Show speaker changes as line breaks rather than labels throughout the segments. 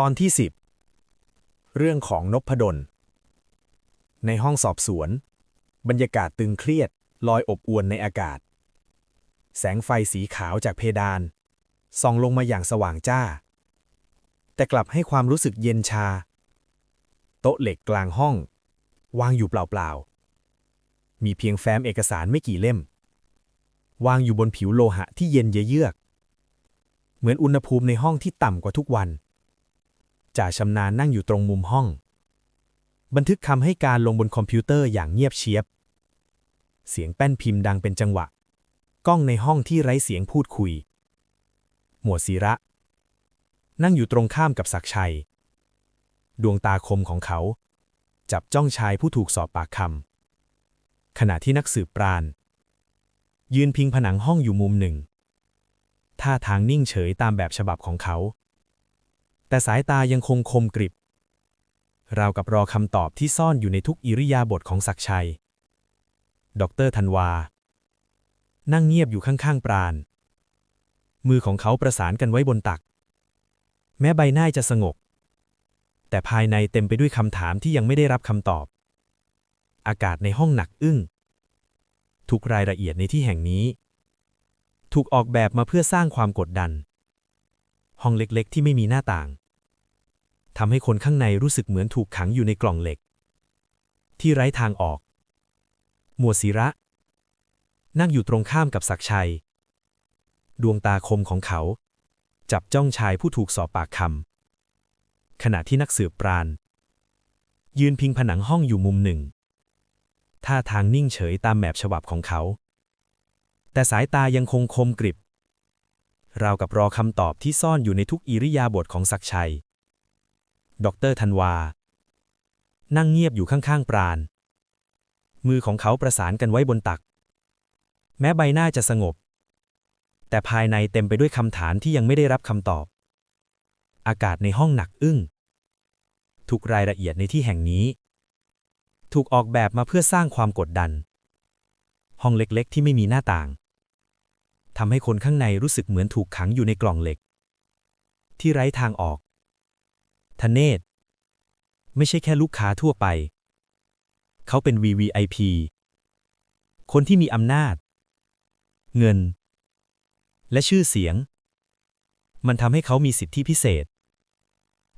ตอนที่ 10 เรื่องของนพดล ในห้องสอบสวน บรรยากาศตึงเครียด ลอยอบอวนในอากาศ แสงไฟสีขาวจากเพดาน ส่องลงมาอย่างสว่างจ้า แต่กลับให้ความรู้สึกเย็นชา โต๊ะเหล็กกลางห้อง วางอยู่เปล่าๆ มีเพียงแฟ้มเอกสารไม่กี่เล่ม วางอยู่บนผิวโลหะที่เย็นเยือก เหมือนอุณหภูมิในห้องที่ต่ำกว่าทุกวัน จ่าชำนาญนั่งอยู่ตรงมุมห้อง บันทึกคำให้การลงบนคอมพิวเตอร์อย่างเงียบเชียบ เสียงแป้นพิมพ์ดังเป็นจังหวะ กล้องในห้องที่ไร้เสียงพูดคุย หมวดศิระ นั่งอยู่ตรงข้ามกับศักชัย ดวงตาคมของเขา จับจ้องชายผู้ถูกสอบปากคำขณะที่นักสืบปราณ ยืนพิงผนังห้องอยู่มุมหนึ่งท่าทางนิ่งเฉยตามแบบฉบับของเขา แต่สายตายังคงคมกริบ ราวกับรอคำตอบที่ซ่อนอยู่ในทุกอิริยาบถของศักชัย ดรธันวา นั่งเงียบอยู่ข้างๆปราณ มือของเขาประสานกันไว้บนตัก แม้ใบหน้าจะสงบ แต่ภายในเต็มไปด้วยคำถามที่ยังไม่ได้รับคำตอบ อากาศในห้องหนักอึ้ง ทุกรายละเอียดในที่แห่งนี้ ถูกออกแบบมาเพื่อสร้างความกดดันห้องเล็กๆ ที่ไม่มีหน้าต่าง ทำให้คนข้างในรู้สึกเหมือนถูกขังอยู่ในกล่องเหล็ก ที่ไร้ทางออก หมวดศิระ นั่งอยู่ตรงข้ามกับศักชัย ดวงตาคมของเขา จับจ้องชายผู้ถูกสอบปากคำขณะที่นักสืบปราณ ยืนพิงผนังห้องอยู่มุมหนึ่ง ท่าทางนิ่งเฉยตามแบบฉบับของเขา แต่สายตายังคงคมกริบราวกับรอคำตอบที่ซ่อนอยู่ในทุกอิริยาบถของศักชัย ดอกเตอรธันวา นั่งเงียบอยู่ข้างๆปราณ มือของเขาประสานกันไว้บนตัก แม้ใบหน้าจะสงบ แต่ภายในเต็มไปด้วยคำถามที่ยังไม่ได้รับคำตอบ อากาศในห้องหนักอึ้ง ทุกรายละเอียดในที่แห่งนี้ ถูกออกแบบมาเพื่อสร้างความกดดัน ห้องเล็กๆ ที่ไม่มีหน้าต่างทำให้คนข้างในรู้สึกเหมือนถูกขังอยู่ในกล่องเหล็ก ที่ไร้ทางออก ทเนศ ไม่ใช่แค่ลูกค้าทั่วไป เขาเป็น VVIP คนที่มีอำนาจ เงิน และชื่อเสียง มันทำให้เขามีสิทธิพิเศษ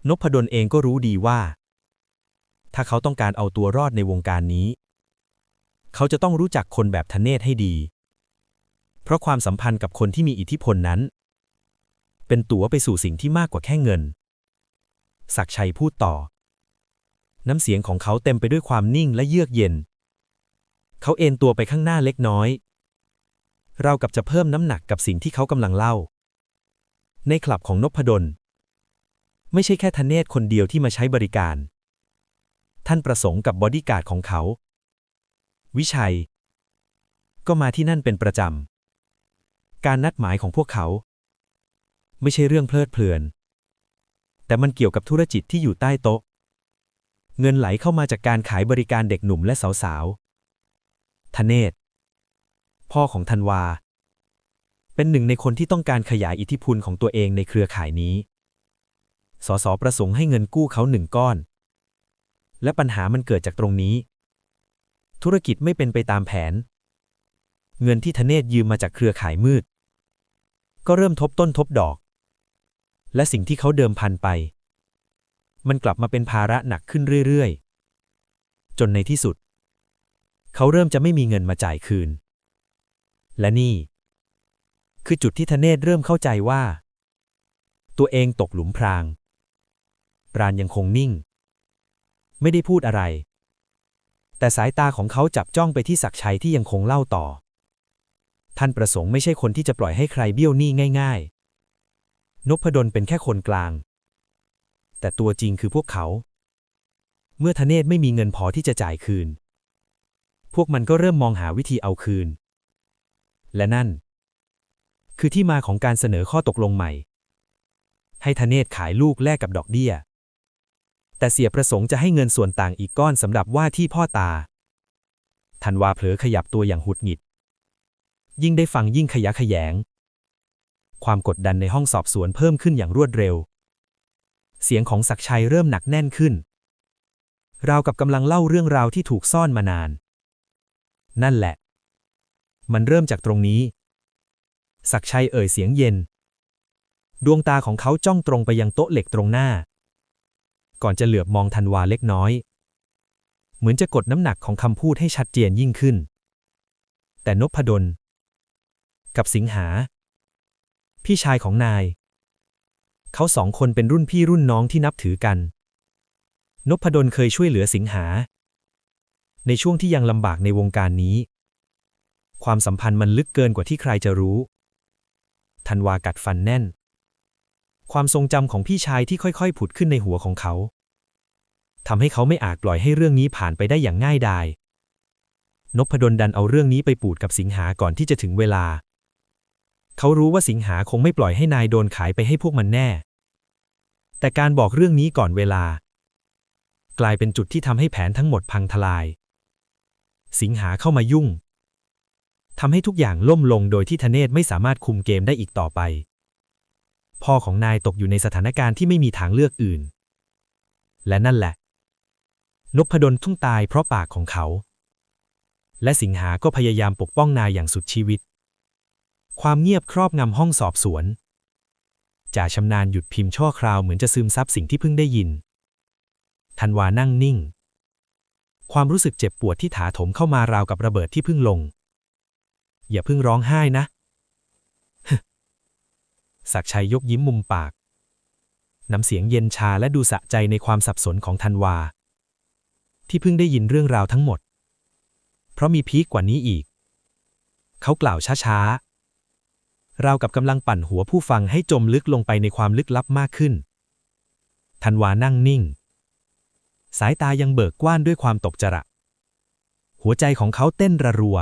นพดลเองก็รู้ดีว่า ถ้าเขาต้องการเอาตัวรอดในวงการนี้ เขาจะต้องรู้จักคนแบบทเนศให้ดี เพราะความสัมพันธ์กับคนที่มีอิทธิพลนั้น เป็นตั๋วไปสู่สิ่งที่มากกว่าแค่เงิน ศักชัยพูดต่อ น้ำเสียงของเขาเต็มไปด้วยความนิ่งและเยือกเย็น เขาเอนตัวไปข้างหน้าเล็กน้อย เรากับจะเพิ่มน้ำหนักกับสิ่งที่เขากำลังเล่า ในคลับของนพดล ไม่ใช่แค่ทเนศคนเดียวที่มาใช้บริการ ท่านประสงค์กับบอดี้การ์ดของเขา วิชัย ก็มาที่นั่นเป็นประจำการนัดหมายของพวกเขา ไม่ใช่เรื่องเพลิดเพลิน แต่มันเกี่ยวกับธุรกิจที่อยู่ใต้โต๊ะ เงินไหลเข้ามาจากการขายบริการเด็กหนุ่มและสาวๆทเนศ พ่อของธันวา เป็นหนึ่งในคนที่ต้องการขยายอิทธิพลของตัวเองในเครือข่ายนี้ สสประสงค์ให้เงินกู้เขาหนึ่งก้อน และปัญหามันเกิดจากตรงนี้ ธุรกิจไม่เป็นไปตามแผน เงินที่ทเนศยืมมาจากเครือข่ายมืด ก็เริ่มทบต้นทบดอก และสิ่งที่เขาเดิมพันไป มันกลับมาเป็นภาระหนักขึ้นเรื่อยๆ จนในที่สุด เขาเริ่มจะไม่มีเงินมาจ่ายคืน และนี่ คือจุดที่ทเนศเริ่มเข้าใจว่า ตัวเองตกหลุมพราง ปราณยังคงนิ่ง ไม่ได้พูดอะไร แต่สายตาของเขาจับจ้องไปที่ศักชัยที่ยังคงเล่าต่อท่านประสงค์ไม่ใช่คนที่จะปล่อยให้ใครเบี้ยวหนี้ง่ายๆ นพดลเป็นแค่คนกลาง แต่ตัวจริงคือพวกเขา เมื่อทเนศไม่มีเงินพอที่จะจ่ายคืน พวกมันก็เริ่มมองหาวิธีเอาคืน และนั่น คือที่มาของการเสนอข้อตกลงใหม่ ให้ทเนศขายลูกแลกกับดอกเบี้ย แต่เสียประสงค์จะให้เงินส่วนต่างอีกก้อนสำหรับว่าที่พ่อตาธันวาเผลอขยับตัวอย่างหุดหงิด ยิ่งได้ฟังยิ่งขยะแขยง ความกดดันในห้องสอบสวนเพิ่มขึ้นอย่างรวดเร็ว
เสียงของศักชัยเริ่มหนักแน่นขึ้น ราวกับกำลังเล่าเรื่องราวที่ถูกซ่อนมานาน นั่นแหละ มันเริ่มจากตรงนี้ ศักชัยเอ่ยเสียงเย็น ดวงตาของเขาจ้องตรงไปยังโต๊ะเหล็กตรงหน้า ก่อนจะเหลือบมองธันวาเล็กน้อย เหมือนจะกดน้ำหนักของคำพูดให้ชัดเจนยิ่งขึ้น แต่นพดลกับสิงหา พี่ชายของนาย เขาสองคนเป็นรุ่นพี่รุ่นน้องที่นับถือกัน นพดลเคยช่วยเหลือสิงหา ในช่วงที่ยังลำบากในวงการนี้ ความสัมพันธ์มันลึกเกินกว่าที่ใครจะรู้ ธันวากัดฟันแน่น ความทรงจำของพี่ชายที่ค่อยๆ ผุดขึ้นในหัวของเขาทำให้เขาไม่อาจปล่อยให้เรื่องนี้ผ่านไปได้อย่างง่ายดายนพดลดันเอาเรื่องนี้ไปปูดกับสิงหาก่อนที่จะถึงเวลา เขารู้ว่าสิงหาคงไม่ปล่อยให้นายโดนขายไปให้พวกมันแน่ แต่การบอกเรื่องนี้ก่อนเวลา กลายเป็นจุดที่ทำให้แผนทั้งหมดพังทลาย สิงหาเข้ามายุ่งทำให้ทุกอย่างล่มลงโดยที่ธเนศไม่สามารถคุมเกมได้อีกต่อไป พ่อของนายตกอยู่ในสถานการณ์ที่ไม่มีทางเลือกอื่น และนั่นแหละ นพดลทุ่งตายเพราะปากของเขา และสิงหาก็พยายามปกป้องนายอย่างสุดชีวิต ความเงียบครอบงำห้องสอบสวนจ่าชำนาญหยุดพิมพ์ชั่วคราวเหมือนจะซึมซับสิ่งที่เพิ่งได้ยินธันวานั่งนิ่ง ความรู้สึกเจ็บปวดที่ถาโถมเข้ามาราวกับระเบิดที่เพิ่งลง อย่าเพิ่งร้องไห้นะศักชัยยกยิ้มมุมปาก น้ำเสียงเย็นชาและดูสะใจในความสับสนของธันวา ที่เพิ่งได้ยินเรื่องราวทั้งหมด เพราะมีพีกกว่านี้อีก เขากล่าวช้าๆ ราวกับกำลังปั่นหัวผู้ฟังให้จมลึกลงไปในความลึกลับมากขึ้น ธันวานั่งนิ่ง สายตายังเบิกกว้านด้วยความตกจระ หัวใจของเขาเต้นระรัว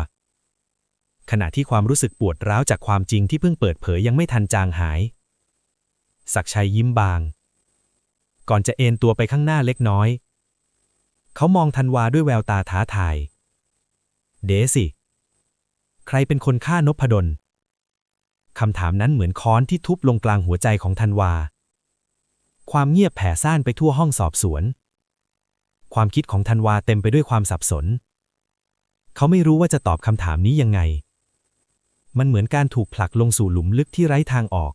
ขณะที่ความรู้สึกปวดร้าวจากความจริงที่เพิ่งเปิดเผยยังไม่ทันจางหาย ศักชัยยิ้มบาง ก่อนจะเอนตัวไปข้างหน้าเล็กน้อย เขามองธันวาด้วยแววตาท้าทาย เดสิ ใครเป็นคนฆ่านพดล คำถามนั้นเหมือนค้อนที่ทุบลงกลางหัวใจของธันวา ความเงียบแผ่ซ่านไปทั่วห้องสอบสวน ความคิดของธันวาเต็มไปด้วยความสับสน เขาไม่รู้ว่าจะตอบคำถามนี้ยังไง มันเหมือนการถูกผลักลงสู่หลุมลึกที่ไร้ทางออก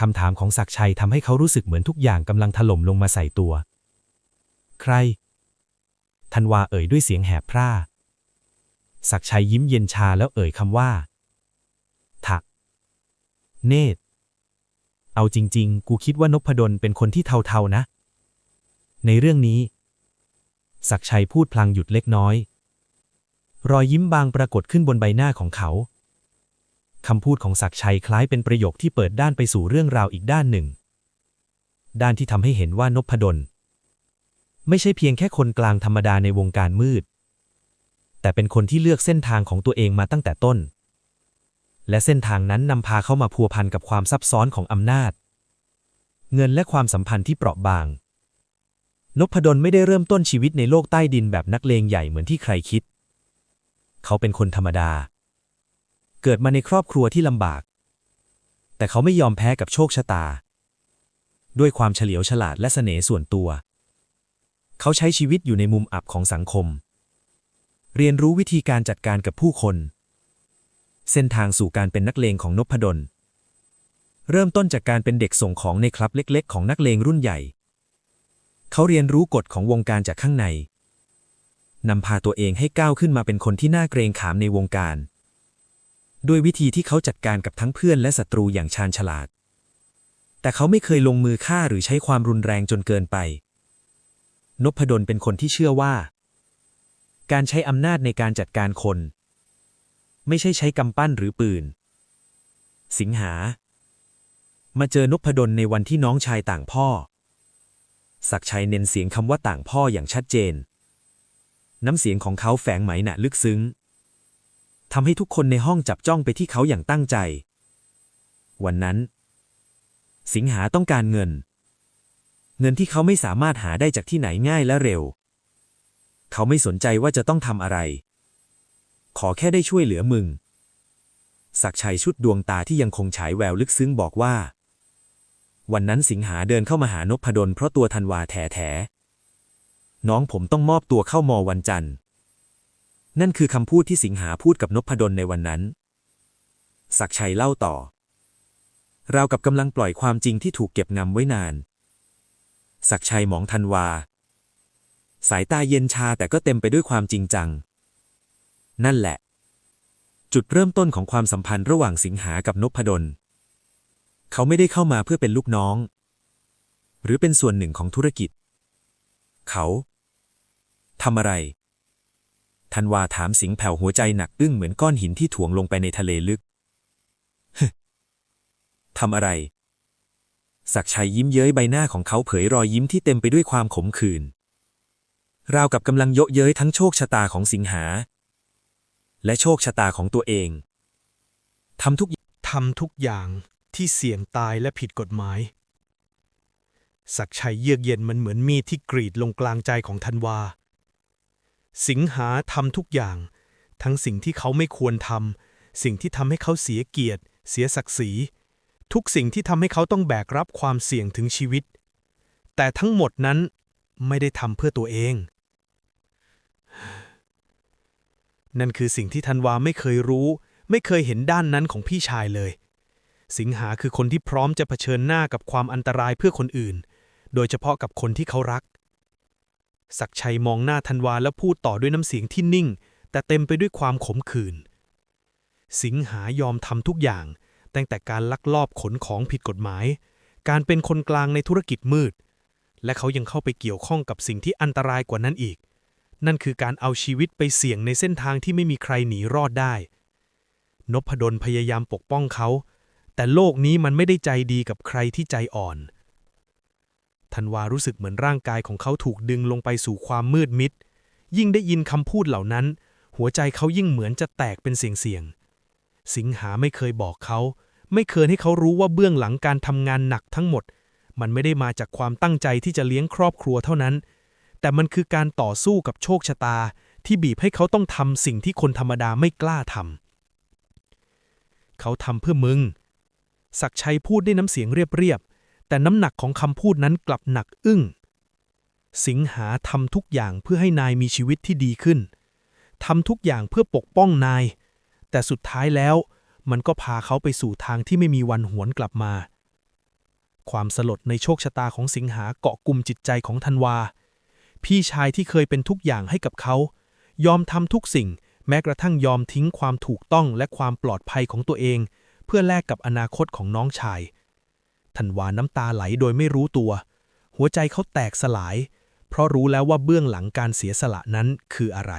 คำถามของศักชัยทำให้เขารู้สึกเหมือนทุกอย่างกำลังถล่มลงมาใส่ตัว ใคร ธันวาเอ่ยด้วยเสียงแหบพร่าศักชัยยิ้มเย็นชาแล้วเอ่ยคำว่า เนตร เอาจริง ๆ กูคิดว่านพดลเป็นคนที่เทาๆนะ ในเรื่องนี้ ศักชัยพูดพลางหยุดเล็กน้อย รอยยิ้มบางปรากฏขึ้นบนใบหน้าของเขา คำพูดของศักชัยคล้ายเป็นประโยคที่เปิดด้านไปสู่เรื่องราวอีกด้านหนึ่ง ด้านที่ทำให้เห็นว่านพดล ไม่ใช่เพียงแค่คนกลางธรรมดาในวงการมืด แต่เป็นคนที่เลือกเส้นทางของตัวเองมาตั้งแต่ต้น และเส้นทางนั้นนำพาเข้ามาพัวพันกับความซับซ้อนของอำนาจ เงินและความสัมพันธ์ที่เปราะบาง นพดลไม่ได้เริ่มต้นชีวิตในโลกใต้ดินแบบนักเลงใหญ่เหมือนที่ใครคิด เขาเป็นคนธรรมดา เกิดมาในครอบครัวที่ลำบาก แต่เขาไม่ยอมแพ้กับโชคชะตา ด้วยความเฉลียวฉลาดและเสน่ห์ส่วนตัว เขาใช้ชีวิตอยู่ในมุมอับของสังคม เรียนรู้วิธีการจัดการกับผู้คน เส้นทางสู่การเป็นนักเลงของนพดล เริ่มต้นจากการเป็นเด็กส่งของในคลับเล็ก ๆ ของนักเลงรุ่นใหญ่ เขาเรียนรู้กฎของวงการจากข้างใน นำพาตัวเองให้ก้าวขึ้นมาเป็นคนที่น่าเกรงขามในวงการ ด้วยวิธีที่เขาจัดการกับทั้งเพื่อนและศัตรูอย่างชาญฉลาด แต่เขาไม่เคยลงมือฆ่าหรือใช้ความรุนแรงจนเกินไป นพดลเป็นคนที่เชื่อว่า การใช้อำนาจในการจัดการคน ไม่ใช่ใช้กำปั้นหรือปืน สิงหา มาเจอนพดลในวันที่น้องชายต่างพ่อ ศักชัยเน้นเสียงคำว่าต่างพ่ออย่างชัดเจน น้ำเสียงของเขาแฝงไหมหนะลึกซึ้งทำให้ทุกคนในห้องจับจ้องไปที่เขาอย่างตั้งใจ วันนั้น สิงหาต้องการเงิน เงินที่เขาไม่สามารถหาได้จากที่ไหนง่ายและเร็ว เขาไม่สนใจว่าจะต้องทำอะไร ขอแค่ได้ช่วยเหลือมึง ศักชัยชุดดวงตาที่ยังคงฉายแววลึกซึ้งบอกว่า
วันนั้นสิงหาเดินเข้ามาหานพดลเพราะตัวธันวาแถแถน้องผมต้องมอบตัวเข้ามอวันจันทร์ นั่นคือคำพูดที่สิงหาพูดกับนพดลในวันนั้น ศักชัยเล่าต่อ เรากับกำลังปล่อยความจริงที่ถูกเก็บงำไว้นาน ศักชัยมองธันวา สายตาเย็นชาแต่ก็เต็มไปด้วยความจริงจัง นั่นแหละ จุดเริ่มต้นของความสัมพันธ์ระหว่างสิงหากับนพดล เขาไม่ได้เข้ามาเพื่อเป็นลูกน้อง หรือเป็นส่วนหนึ่งของธุรกิจ เขาทำอะไรธันวาถามสิงแผ่วหัวใจหนักอึ้งเหมือนก้อนหินที่ถ่วงลงไปในทะเลลึกทำอะไร ศักชัยยิ้มเย้ยใบหน้าของเขาเผยรอยยิ้มที่เต็มไปด้วยความขมขื่น ราวกับกำลังเยาะเย้ยทั้งโชคชะตาของสิงหา และโชคชะตาของตัวเองทำทุก
ทำทุกอย่างที่เสี่ยงตายและผิดกฎหมาย ศักชัยเยือกเย็นมันเหมือนมีดที่กรีดลงกลางใจของธันวา สิงหาทำทุกอย่าง ทั้งสิ่งที่เขาไม่ควรทำสิ่งที่ทำให้เขาเสียเกียรติ เสียศักดิ์ศรี ทุกสิ่งที่ทำให้เขาต้องแบกรับความเสี่ยงถึงชีวิต แต่ทั้งหมดนั้นไม่ได้ทำเพื่อตัวเอง นั่นคือสิ่งที่ธันวาไม่เคยรู้ ไม่เคยเห็นด้านนั้นของพี่ชายเลย สิงหาคือคนที่พร้อมจะเผชิญหน้ากับความอันตรายเพื่อคนอื่น โดยเฉพาะกับคนที่เขารัก ศักชัยมองหน้าธันวาแล้วพูดต่อด้วยน้ำเสียงที่นิ่ง แต่เต็มไปด้วยความขมขื่นสิงหายอมทำทุกอย่าง ตั้งแต่การลักลอบขนของผิดกฎหมาย การเป็นคนกลางในธุรกิจมืด และเขายังเข้าไปเกี่ยวข้องกับสิ่งที่อันตรายกว่านั้นอีก นั่นคือการเอาชีวิตไปเสี่ยงในเส้นทางที่ไม่มีใครหนีรอดได้ นพดลพยายามปกป้องเขา แต่โลกนี้มันไม่ได้ใจดีกับใครที่ใจอ่อน ธันวารู้สึกเหมือนร่างกายของเขาถูกดึงลงไปสู่ความมืดมิด ยิ่งได้ยินคำพูดเหล่านั้น หัวใจเขายิ่งเหมือนจะแตกเป็นเสียงๆ สิงหาไม่เคยบอกเขา ไม่เคยให้เขารู้ว่าเบื้องหลังการทำงานหนักทั้งหมด มันไม่ได้มาจากความตั้งใจที่จะเลี้ยงครอบครัวเท่านั้น แต่มันคือการต่อสู้กับโชคชะตา ที่บีบให้เขาต้องทำสิ่งที่คนธรรมดาไม่กล้าทำเขาทำเพื่อมึง ศักชัยพูดด้วยน้ำเสียงเรียบๆแต่น้ำหนักของคำพูดนั้นกลับหนักอึ้ง สิงหาทำทุกอย่างเพื่อให้นายมีชีวิตที่ดีขึ้นทำทุกอย่างเพื่อปกป้องนาย แต่สุดท้ายแล้ว มันก็พาเขาไปสู่ทางที่ไม่มีวันหวนกลับมา ความสลดในโชคชะตาของสิงหาเกาะกลุ่มจิตใจของธันวา พี่ชายที่เคยเป็นทุกอย่างให้กับเขา ยอมทำทุกสิ่ง แม้กระทั่งยอมทิ้งความถูกต้องและความปลอดภัยของตัวเอง เพื่อแลกกับอนาคตของน้องชายธันวาน้ำตาไหลโดยไม่รู้ตัว หัวใจเขาแตกสลาย เพราะรู้แล้วว่าเบื้องหลังการเสียสละนั้นคืออะไร